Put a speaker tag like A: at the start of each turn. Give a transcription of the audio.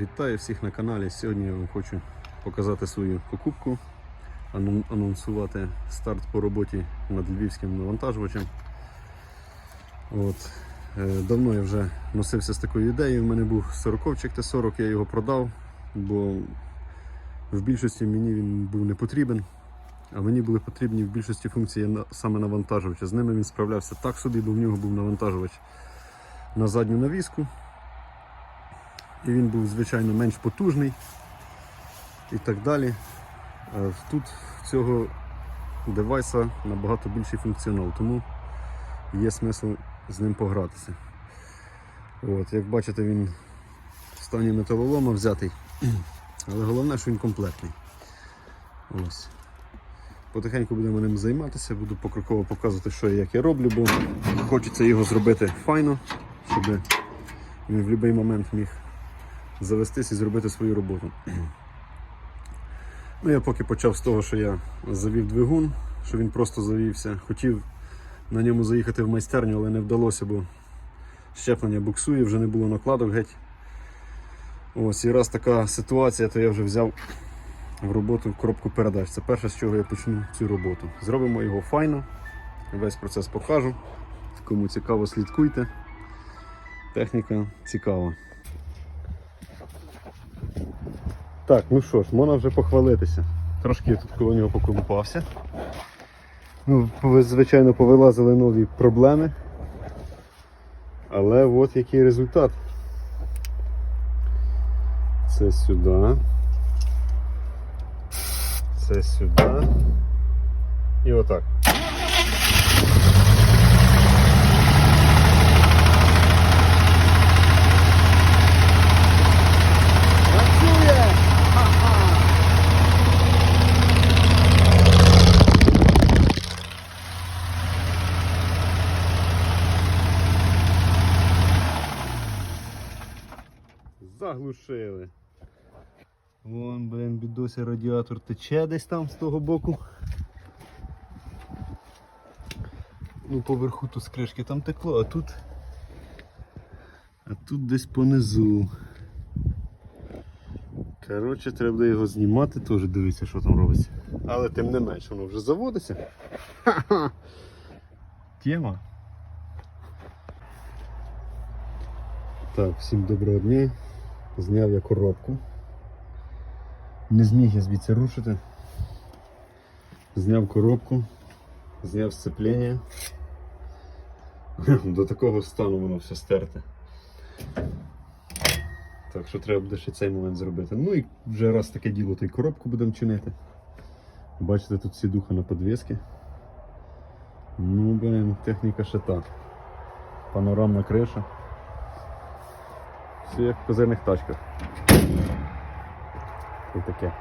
A: Вітаю всіх на каналі. Сьогодні я вам хочу показати свою покупку, анонсувати старт по роботі над львівським навантажувачем. От. е, Давно я вже носився з такою ідеєю. У мене був 40-чик Т-40, я його продав, бо в більшості мені він був не потрібен. А мені були потрібні в більшості функції саме навантажувача. З ними він справлявся так собі, бо в нього був навантажувач на задню навіску. І він був, звичайно, менш потужний і так далі. Тут в цього девайса набагато більший функціонал, тому є смисл з ним погратися. От, як бачите, він в стані металолома взятий, але головне, що він комплектний. Ось. Потихеньку будемо ним займатися, буду покроково показувати, що і як я роблю, бо хочеться його зробити файно, щоб він в будь-який момент міг завестись і зробити свою роботу. Ну, я поки почав з того, що я завів двигун, що він просто завівся. Хотів на ньому заїхати в майстерню, але не вдалося, бо щеплення буксує, вже не було накладок геть. Ось, і раз така ситуація, то я вже взяв в роботу коробку передач. Це перше, з чого я почну цю роботу. Зробимо його файно, весь процес покажу. Кому цікаво, слідкуйте. Техніка цікава. Так, ну що ж, можна вже похвалитися. Трошки я тут коло нього поколупався. Ну, звичайно, повилазили нові проблеми. Але от який результат. Це сюди. Це сюди. І отак. Заглушили. Вон, блин, бідося радіатор тече десь там з того боку. Ну, поверху то з кришки там текло, а тут. А тут десь понизу. Коротше, треба його знімати, теж дивитися, що там робиться. Але тим не менш, воно вже заводиться. Ха-ха! Тема. Так, всім доброго дня. Зняв я коробку. Не зміг я звідси рушити. Зняв коробку, зняв сцеплення. До такого стану воно все стерте. Так що треба буде ще цей момент зробити. Ну і вже раз таке діло, то й коробку будемо чинити. Бачите, тут сідуха на подвіски. Ну, блин, техніка ще та. Панорамна криша. Все в козирних тачках. І таке.